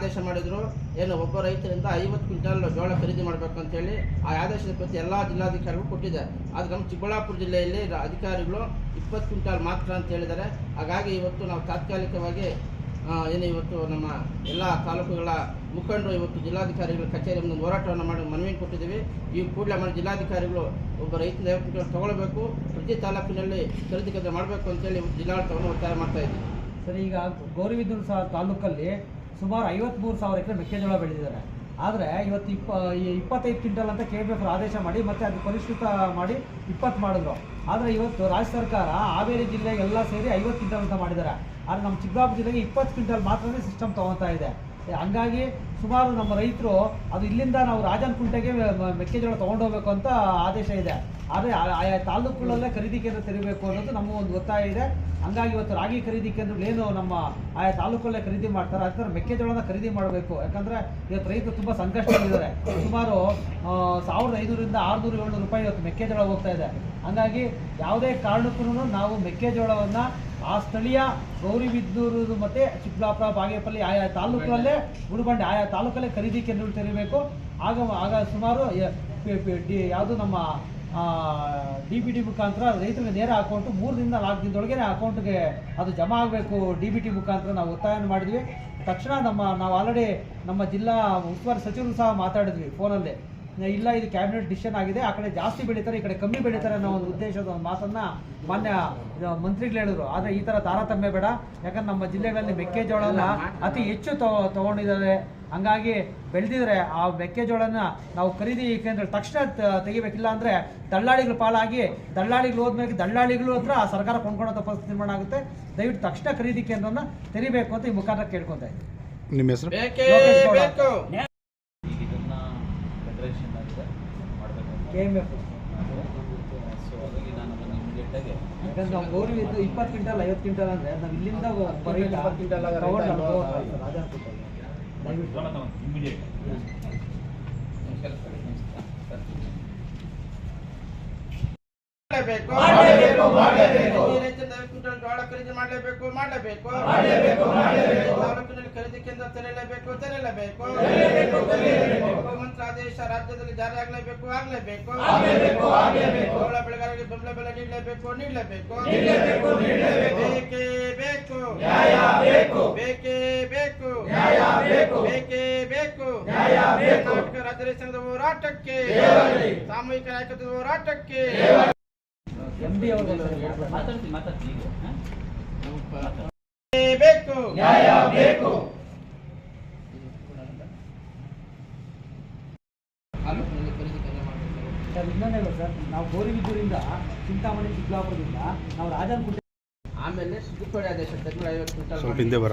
ಆದೇಶ ಮಾಡಿದ್ರು. ಏನು ಒಬ್ಬ ರೈತರಿಂದ ಐವತ್ತು ಕ್ವಿಂಟಲ್ ಜೋಳ ಖರೀದಿ ಮಾಡಬೇಕು ಅಂತೇಳಿ ಆ ಆದೇಶದ ಪ್ರತಿ ಎಲ್ಲ ಜಿಲ್ಲಾಧಿಕಾರಿಗಳು ಕೊಟ್ಟಿದ್ದಾರೆ. ಆದರೆ ನಮ್ಮ ಚಿಕ್ಕಬಳ್ಳಾಪುರ ಜಿಲ್ಲೆಯಲ್ಲಿ ಅಧಿಕಾರಿಗಳು ಇಪ್ಪತ್ತು ಕ್ವಿಂಟಲ್ ಮಾತ್ರ ಅಂತ ಹೇಳಿದ್ದಾರೆ. ಹಾಗಾಗಿ ಇವತ್ತು ನಾವು ತಾತ್ಕಾಲಿಕವಾಗಿ ಏನು ಇವತ್ತು ನಮ್ಮ ಎಲ್ಲ ತಾಲೂಕುಗಳ ಮುಖಂಡರು ಇವತ್ತು ಜಿಲ್ಲಾಧಿಕಾರಿಗಳ ಕಚೇರಿ ಮುಂದೆ ಹೋರಾಟವನ್ನು ಮಾಡಿ ಮನವಿ ಕೊಟ್ಟಿದ್ದೀವಿ. ಈ ಕೂಡಲೇ ಮಾಡಿ ಜಿಲ್ಲಾಧಿಕಾರಿಗಳು ಒಬ್ಬ ರೈತನ ತಗೊಳ್ಬೇಕು. ಪ್ರತಿ ತಾಲೂಕಿನಲ್ಲಿ ಖರೀದಿ ಮಾಡಬೇಕು ಅಂತೇಳಿ ಜಿಲ್ಲಾಡಳಿತವನ್ನು ಒತ್ತಾಯ ಮಾಡ್ತಾ ಇದ್ದೀವಿ. ಸರಿ, ಈಗ ಗೌರಿಬಿದೂರು ಸಹ ತಾಲೂಕಲ್ಲಿ ಸುಮಾರು ಐವತ್ಮೂರು ಸಾವಿರ ಎಕರೆ ಮೆಕ್ಕೆಜೋಳ ಬೆಳೆದಿದ್ದಾರೆ. ಆದರೆ ಇವತ್ತು ಇಪ್ಪ ಇಪ್ಪತ್ತೈದು ಕ್ವಿಂಟಲ್ ಅಂತ ಕೆ ಬಿ ಎಫ್ ಆದೇಶ ಮಾಡಿ, ಮತ್ತೆ ಅದು ಪರಿಷ್ಕೃತ ಮಾಡಿ ಇಪ್ಪತ್ತು ಮಾಡಿದ್ರು. ಆದರೆ ಇವತ್ತು ರಾಜ್ಯ ಸರ್ಕಾರ ಹಾವೇರಿ ಜಿಲ್ಲೆ ಎಲ್ಲ ಸೇರಿ ಐವತ್ತು ಕ್ವಿಂಟಲ್ ಅಂತ ಮಾಡಿದ್ದಾರೆ. ಆದರೆ ನಮ್ಮ ಚಿಕ್ಕಬಳ್ಳಾಪುರ ಜಿಲ್ಲೆಗೆ ಇಪ್ಪತ್ತು ಕ್ವಿಂಟಲ್ ಮಾತ್ರನೇ ಸಿಸ್ಟಮ್ ತೊಗೊತಾ ಇದೆ. ಹಂಗಾಗಿ ಸುಮಾರು ನಮ್ಮ ರೈತರು ಅದು ಇಲ್ಲಿಂದ ನಾವು ರಾಜನ್ ಕುಂಟೆಗೆ ಮೆಕ್ಕೆಜೋಳ ತೊಗೊಂಡೋಗ್ಬೇಕು ಅಂತ ಆದೇಶ ಇದೆ. ಆದರೆ ಆಯಾ ತಾಲೂಕುಗಳಲ್ಲೇ ಖರೀದಿ ಕೇಂದ್ರ ತೆರಿಬೇಕು ಅನ್ನೋದು ನಮ್ಮ ಒಂದು ಒತ್ತಾಯ ಇದೆ. ಹಂಗಾಗಿ ಇವತ್ತು ರಾಗಿ ಖರೀದಿ ಕೇಂದ್ರಗಳು ಏನು ನಮ್ಮ ಆಯಾ ತಾಲೂಕಲ್ಲೇ ಖರೀದಿ ಮಾಡ್ತಾರೆ ಅದರ ಮೆಕ್ಕೆಜೋಳನ ಖರೀದಿ ಮಾಡಬೇಕು. ಯಾಕಂದರೆ ಇವತ್ತು ರೈತರು ತುಂಬ ಸಂಕಷ್ಟದಲ್ಲಿದ್ದಾರೆ. ಸುಮಾರು ಸಾವಿರದ ಐನೂರಿಂದ ಆರುನೂರು, ಏಳ್ನೂರು ರೂಪಾಯಿ ಇವತ್ತು ಮೆಕ್ಕೆಜೋಳ ಹೋಗ್ತಾ ಇದೆ. ಹಂಗಾಗಿ ಯಾವುದೇ ಕಾರಣಕ್ಕೂ ನಾವು ಮೆಕ್ಕೆಜೋಳವನ್ನು ಆ ಸ್ಥಳೀಯ ಗೌರಿಬಿದ್ದೂರು ಮತ್ತು ಚಿಕ್ಕಬಳ್ಳಾಪುರ, ಬಾಗೇಪಲ್ಲಿ ಆಯಾ ತಾಲೂಕಲ್ಲೇ ಗುಡಿಬಂಡೆ ಆಯಾ ತಾಲೂಕಲ್ಲೇ ಖರೀದಿ ಕೇಂದ್ರಗಳು ತೆರೀಬೇಕು. ಆಗ ಆಗ ಸುಮಾರು ಯಾವುದು ನಮ್ಮ ಡಿ ಬಿ ಟಿ ಮುಖಾಂತರ ರೈತರಿಗೆ ನೇರ ಅಕೌಂಟು ಮೂರರಿಂದ ನಾಲ್ಕು ದಿನದೊಳಗೆ ಅಕೌಂಟ್ಗೆ ಅದು ಜಮಾ ಆಗಬೇಕು. ಡಿ ಬಿ ಟಿ ಮುಖಾಂತರ ನಾವು ಒತ್ತಾಯ ಮಾಡಿದ್ವಿ. ತಕ್ಷಣ ನಮ್ಮ, ನಾವು ಆಲ್ರೆಡಿ ನಮ್ಮ ಜಿಲ್ಲಾ ಉಸ್ತುವಾರಿ ಸಚಿವರು ಸಹ ಮಾತಾಡಿದ್ವಿ ಫೋನಲ್ಲಿ ಇಲ್ಲ ಇದು ಕ್ಯಾಬಿನೆಟ್ ಡಿಸಿಷನ್ ಆಗಿದೆ. ಆ ಕಡೆ ಜಾಸ್ತಿ ಬೆಳೀತಾರೆ ಈ ಕಡೆ ಕಮ್ಮಿ ಬೆಳೀತಾರೆ ಅನ್ನೋ ಒಂದು ಉದ್ದೇಶದ ಒಂದು ಮಾತನ್ನ ಮಾನ್ಯ ಮಂತ್ರಿಗಳು ಹೇಳಿದ್ರು. ಆದರೆ ಈ ಥರ ತಾರತಮ್ಯ ಬೇಡ. ಯಾಕಂದ್ರೆ ನಮ್ಮ ಜಿಲ್ಲೆಗಳಲ್ಲಿ ಮೆಕ್ಕೆಜೋಳನ ಅತಿ ಹೆಚ್ಚು ತಗೊ ತಗೊಂಡಿದ್ದಾರೆ. ಹಂಗಾಗಿ ಬೆಳೆದಿದ್ರೆ ಆ ಮೆಕ್ಕೆಜೋಳನ ನಾವು ಖರೀದಿ ಕೇಂದ್ರ ತಕ್ಷಣ ತೆಗಿಬೇಕಿಲ್ಲ ಅಂದರೆ ದಳ್ಳಾಳಿಗಳು ಪಾಲಾಗಿ ದಳ್ಳಾಳಿಗಳು ಹೋದ್ಮೇಲೆ ದಳ್ಳಾಳಿಗಳು ಹತ್ರ ಆ ಸರ್ಕಾರ ಕೊಂಡ್ಕೊಳ್ಳೋ ಪರಿಸ್ಥಿತಿ ನಿರ್ಮಾಣ ಆಗುತ್ತೆ. ದಯವಿಟ್ಟು ತಕ್ಷಣ ಖರೀದಿ ಕೇಂದ್ರನ ತೆರಿಬೇಕು ಅಂತ ಈ ಮುಖಾಂತರ ಕೇಳ್ಕೊತಾ ಇದ್ದೀನಿ. ನಿಮ್ಮ ಹೆಸರು ಬೇಕೇ ಲೋಕೇಶ್ ಗೌಡ. ಬೇಕು ಈಗ ಇದನ್ನ ಫೆಡರೇಷನ್ ಆಗಿದೆ. ಮಾಡಬೇಕು ಕೆ ಎಂ ಎಫ್ ಸೊ ಹಾಗಾಗಿ ನಾನು ಅದನ್ನು ಇಮಿಡಿಯೇಟಾಗಿ ಯಾಕಂದ್ರೆ ನಾವು ಗೌರಿ ಇದು ಇಪ್ಪತ್ತು ಕ್ವಿಂಟಲ್ ಐವತ್ತು ಕ್ವಿಂಟಲ್ ಅಂದ್ರೆ ನಾವು ಇಲ್ಲಿಂದ ಒಬ್ಬ ರೈತ ಇಪ್ಪತ್ತು ಕ್ವಿಂಟಲ್ ತಗೊಂಡು ರೈತ ಅಲ್ಲಿ ಅಲ್ವಾ? ಹೋಗ್ತಾರೆ. ರಾಜಾಪುರದಲ್ಲಿ. ದಯವಿಟ್ಟು. ಇಮಿಡಿಯೇಟ್ ಮಾಡಲೇಬೇಕು. ರೈತರಿಂದ ಕ್ವಿಂಟಲ್ ಜೋಳ ಖರೀದಿ ಮಾಡಲೇಬೇಕು ಮಾಡಲೇಬೇಕು. ತಾಲೂಕಿನಲ್ಲಿ ಖರೀದಿ ಕೇಂದ್ರ ತೆರೆಯಲೇಬೇಕು ತೆರೆಯಲೇಬೇಕು. ಆದೇಶ ರಾಜ್ಯದಲ್ಲಿ ಜಾರಿ ಆಗಲೇಬೇಕು. ಆಗಲೇಬೇಕು ಬೆಳೆಗಾರರಿಗೆ ಬೆಂಬಲ ಬೆಲೆ ನೀಡಲೇಬೇಕು ನೀಡಲೇಬೇಕು. ಬೇಕೇ ಬೇಕು. ಬೇಕೇ. ಬೇಕು ಬೇಕೇ. ಬೇಕು. ಕರ್ನಾಟಕ ರಾಜ್ಯ ರೈತ ಸಂಘದ ಹೋರಾಟಕ್ಕೆ. ಸಾಮೂಹಿಕ ನಾಯಕತ್ವದ ಹೋರಾಟಕ್ಕೆ. ಬೇಕು. ನ್ಯಾಯ ಬೇಕು ತಾಲೂಕಿನಲ್ಲಿ ಖರೀದಿ ಕೇಂದ್ರ ಇನ್ನೊಂದು ಹೇಳೋದು ಸರ್. ನಾವು ಗೌರಿಬಿದ್ದೂರಿಂದ ಚಿಂತಾಮಣಿ ಚಿಕ್ಕಬಳ್ಳಾಪುರದಿಂದ ನಾವು ರಾಜನಕುಂಟೆ ಆಮೇಲೆ ತಿದ್ದುಪಡಿ ಆದೇಶ ಐವತ್ತು ಹಿಂದೆ ಬರ.